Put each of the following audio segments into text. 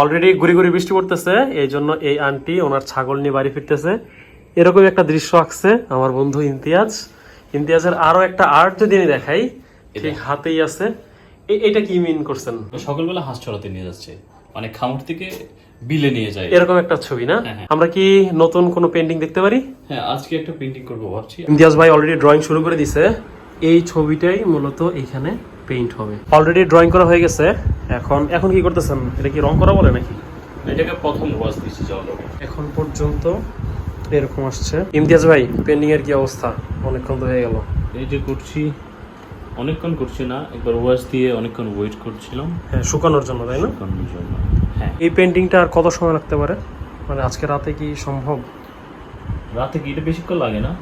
Already ঘুরি ঘুরি বৃষ্টি পড়তেছে এই জন্য এই আন্টি ওনার ছাগল নিয়ে বাড়ি ফিরতেছে। এরকম একটা দৃশ্য আঁকছে আমার বন্ধু ইমতিয়াজ। ইমতিয়াজের আরও একটা আর্ট যদি আমি দেখাই ঠিক হাতেই আছে। এটা কি মিন করছেন? সকালবেলা হাঁস চড়াতে নিয়ে যাচ্ছে। মানে খামার থেকে বিলে নিয়ে যায়। এরকম একটা ছবি না? হ্যাঁ, হ্যাঁ। আমরা কি নতুন কোনো পেন্টিং দেখতে পারি? হ্যাঁ আজকে একটা পেন্টিং করব ভাবছি। ইমতিয়াজ ভাই অলরেডি ড্রয়িং শুরু করে দিছে। এই ছবিটাই মূলত এখানে পেইন্ট হবে। অলরেডি ড্রয়িং করা হয়ে গেছে। এখন এখন কি করতেছেন? এটা কি রং করা বলে নাকি? এটাকে প্রথম ওয়াজ দিচ্ছি জল এখন পর্যন্ত এরকম আসছে। ইমতিয়াজ ভাই পেন্ডিং এর কি অবস্থা? অনেকক্ষণ তো হয়ে গেল। এই যে করছি অনেকক্ষণ করছি না একবার ওয়াজ দিয়ে অনেকক্ষণ ওয়েট করছিলাম। হ্যাঁ শুকানোর জন্য তাই না? শুকানোর জন্য হ্যাঁ। এই পেন্টিংটা আর কত সময় লাগতে পারে? মানে আজকে রাতে কি সম্ভব? রাতে কি এটা বেশিক্ষণ লাগে না?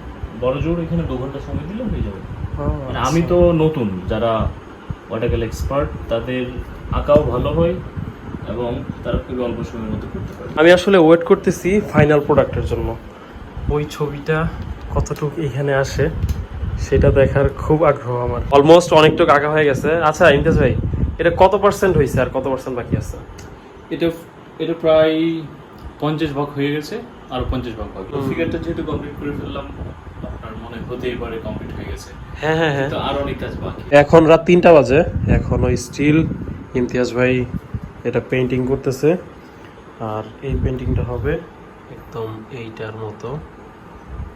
বড় জোর এখানে দু ঘণ্টা সময় দিলে হয়ে যাবে। মানে আমি তো নতুন যারা ওয়াটারকেল এক্সপার্ট তাদের আঁকাও ভালো হয় এবং তারা খুবই অল্প সময়ের মধ্যে করতে পারে। আমি আসলে ওয়েট করতেছি ফাইনাল প্রোডাক্টের জন্য। ওই ছবিটা কতটুকু এখানে আসে সেটা দেখার খুব আগ্রহ আমার। অলমোস্ট অনেকটুকু আঁকা হয়ে গেছে। আচ্ছা ইমতিয়াজ ভাই এটা কত পার্সেন্ট হয়েছে আর কত পার্সেন্ট বাকি আছে? এটা এটা প্রায় পঞ্চাশ ভাগ হয়ে গেছে। আর পঞ্চাশ ভাগ বাকি ফিগারটা যেহেতু কমপ্লিট করে ফেললাম আপনার মনে হতেই পারে কমপ্লিট হয়ে গেছে। হ্যাঁ হ্যাঁ হ্যাঁ। তো আর অনেক কাজ বাকি। এখন রাত তিনটা বাজে। এখনও স্টিল ইমতিয়াজ ভাই এটা পেন্টিং করতেছে। আর এই পেন্টিংটা হবে একদম এইটার মতো।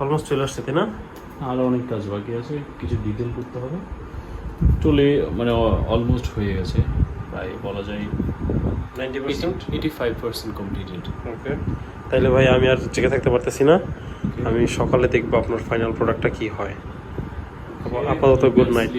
অলমোস্ট চলে আসছে তাই না? আরও অনেক কাজ বাকি আছে কিছু ডিটেল করতে হবে। চলে মানে অলমোস্ট হয়ে গেছে প্রায় বলা যায় ninety eighty five percent completed okay তাইলে ভাই আমি আর জেগে থাকতে পারতেছি না। আমি সকালে দেখব আপনার ফাইনাল প্রোডাক্টটা কি হয়। আপাতত গুড নাইট